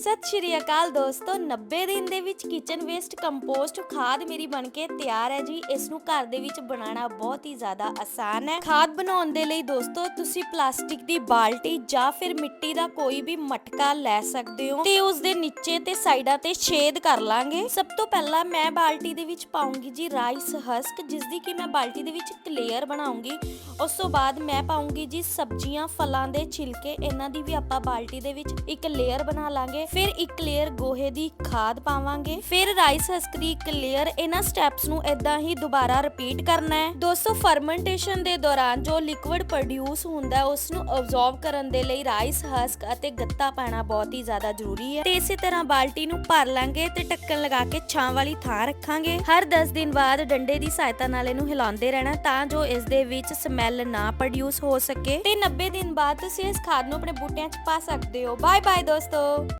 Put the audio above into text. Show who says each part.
Speaker 1: ਸਤਿ ਸ਼੍ਰੀ ਅਕਾਲ ਦੋਸਤੋ 90 ਦਿਨ ਦੇ ਵਿੱਚ ਕਿਚਨ ਵੇਸਟ ਕੰਪੋਸਟ ਖਾਦ ਮੇਰੀ ਬਣ ਕੇ ਤਿਆਰ ਹੈ ਜੀ। ਇਸ ਨੂੰ ਘਰ ਦੇ ਵਿੱਚ ਬਣਾਉਣਾ ਬਹੁਤ ਹੀ ਜ਼ਿਆਦਾ ਆਸਾਨ ਹੈ। ਖਾਦ ਬਣਾਉਣ ਦੇ ਲਈ ਦੋਸਤੋ, ਤੁਸੀਂ ਪਲਾਸਟਿਕ ਦੀ ਬਾਲਟੀ ਜਾਂ ਫਿਰ ਮਿੱਟੀ ਦਾ ਕੋਈ ਵੀ ਮਟਕਾ ਲੈ ਸਕਦੇ ਹੋ ਤੇ ਉਸ ਦੇ ਨੀਚੇ ਤੇ ਸਾਈਡਾਂ ਤੇ ਛੇਦ ਕਰ ਲਾਂਗੇ। ਸਭ ਤੋਂ ਪਹਿਲਾਂ ਮੈਂ ਬਾਲਟੀ ਦੇ ਵਿੱਚ ਪਾਉਂਗੀ ਜੀ ਰਾਈਸ ਹਸਕ ਜਿਸ ਦੀ ਕਿ ਮੈਂ ਬਾਲਟੀ ਦੇ ਵਿੱਚ ਕਲੇਅਰ ਬਣਾਉਂਗੀ। ਉਸ ਤੋਂ ਬਾਅਦ ਮੈਂ ਪਾਉਂਗੀ ਜੀ ਸਬਜ਼ੀਆਂ, ਫਲਾਂ ਦੇ ਛਿਲਕੇ। ਇਹਨਾਂ ਦੀ ਵੀ ਆਪਾਂ ਬਾਲਟੀ ਦੇ ਵਿੱਚ ਇੱਕ ਲੇਅਰ ਬਣਾ ਲਾਂਗੇ। ਫਿਰ ਇੱਕ ਲੇਅਰ ਗੋਹੇ ਦੀ ਖਾਦ ਪਾਵਾਂਗੇ। ਫਿਰ ਰਾਈਸ ਹਸਕ ਦੀ ਇੱਕ ਲੇਅਰ ਇਹਨਾਂ ਸਟੈਪਸ ਨੂੰ ਇਦਾਂ ਹੀ ਦੁਬਾਰਾ ਰਿਪੀਟ ਕਰਨਾ ਹੈ। ਦੋਸਤੋ ਫਰਮੈਂਟੇਸ਼ਨ ਦੇ ਦੌਰਾਨ ਜੋ ਲਿਕੁਇਡ ਪ੍ਰੋਡਿਊਸ ਹੁੰਦਾ ਹੈ ਉਸ ਨੂੰ ਅਬਜ਼ੌਰਬ ਕਰਨ ਦੇ ਲਈ ਰਾਈਸ ਹਸਕ ਅਤੇ ਗੱਤਾ ਪਾਣਾ ਬਹੁਤ ਹੀ ਜ਼ਿਆਦਾ ਜ਼ਰੂਰੀ ਹੈ। ਤੇ ਇਸੇ ਤਰ੍ਹਾਂ ਬਾਲਟੀ ਨੂੰ ਭਰ ਲਾਂਗੇ ਤੇ ਢੱਕਣ ਲਗਾ ਕੇ ਛਾਂ ਵਾਲੀ ਥਾਂ ਰੱਖਾਂਗੇ। ਹਰ 10 ਦਿਨ ਬਾਅਦ ਡੰਡੇ ਦੀ ਸਹਾਇਤਾ ਨਾਲ ਇਹਨੂੰ ਹਿਲਾਉਂਦੇ ਰਹਿਣਾ ਤਾਂ ਜੋ ਇਸ ਦੇ ਵਿੱਚ ਸਮੈਲ ਨਾ ਪ੍ਰੋਡਿਊਸ ਹੋ ਸਕੇ ਤੇ 90 ਦਿਨ ਬਾਅਦ ਤੁਸੀਂ ਇਸ ਖਾਦ ਨੂੰ ਆਪਣੇ ਬੂਟਿਆਂ 'ਚ ਪਾ ਸਕਦੇ ਹੋ। ਬਾਏ ਬਾਏ ਦੋਸਤੋ।